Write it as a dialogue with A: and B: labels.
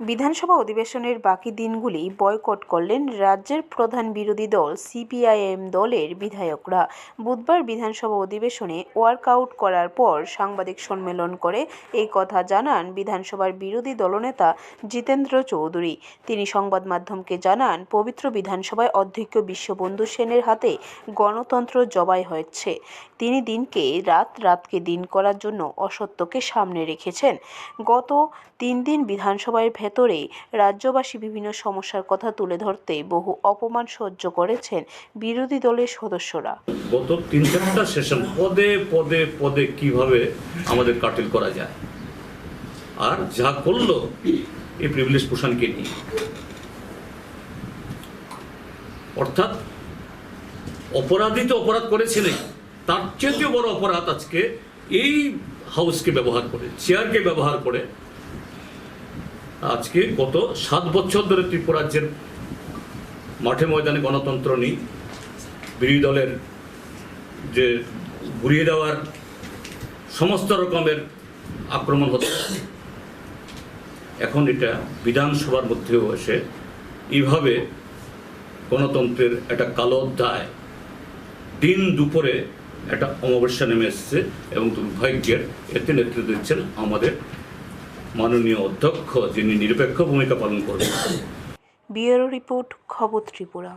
A: বিধানসভা অধিবেশনের বাকি দিনগুলি বয়কট করলেন রাজ্যের প্রধান বিরোধী দল, সিপিআইএম দলের বিধায়করা। বুধবার বিধানসভা অধিবেশনে ওয়ার্কআউট করার পর সাংবাদিক সম্মেলন করে এই কথা জানান বিধানসভার বিরোধী দলনেতা জিতেন্দ্র চৌধুরী। তিনি সংবাদ মাধ্যমকে জানান, পবিত্র বিধানসভায় অধ্যক্ষ বিশ্ববন্ধু সেনের হাতে গণতন্ত্র জবাই হয়েছে। তিনি দিনকে রাত রাতকে দিন করার জন্য অসত্যকে সামনে রেখেছেন। গত তিন দিন বিধানসভার ভেতরে রাজ্যবাসী বিভিন্ন সমস্যার কথা তুলে ধরতে বহু অপমান সহ্য করেছেন বিরোধী দলের সদস্যরা।
B: গত তিন চারটা সেশন পদে পদে পদে কীভাবে আমাদের কাটিল করা যায়? আর যা করল এই প্রিভিলেজ পোষণকে নিয়ে। অর্থাৎ অপরাধী তো অপরাধ করেছিলেন তার চেয়েও বড় অপরাধ আজকে এই হাউসকে ব্যবহার করে চেয়ারকে ব্যবহার করে আজকে গত সাত বছর ধরে ত্রিপুরাজ্যের মাঠে ময়দানে গণতন্ত্র নেই বিরোধী দলের যে ঘুরিয়ে দেওয়ার সমস্ত রকমের আক্রমণ হচ্ছে। এখন এটা বিধানসভার মধ্যেও এসে এইভাবে গণতন্ত্রের একটা কালো অধ্যায় দিন দুপুরে একটা অমাবস্যা নেমে এসছে এবং দুর্ভাগ্যের এতে নেতৃত্ব দিচ্ছেন আমাদের মাননীয় অধ্যক্ষ যিনি নিরপেক্ষ ভূমিকা পালন করবেন।
A: ব্যুরো রিপোর্ট খবর ত্রিপুরা।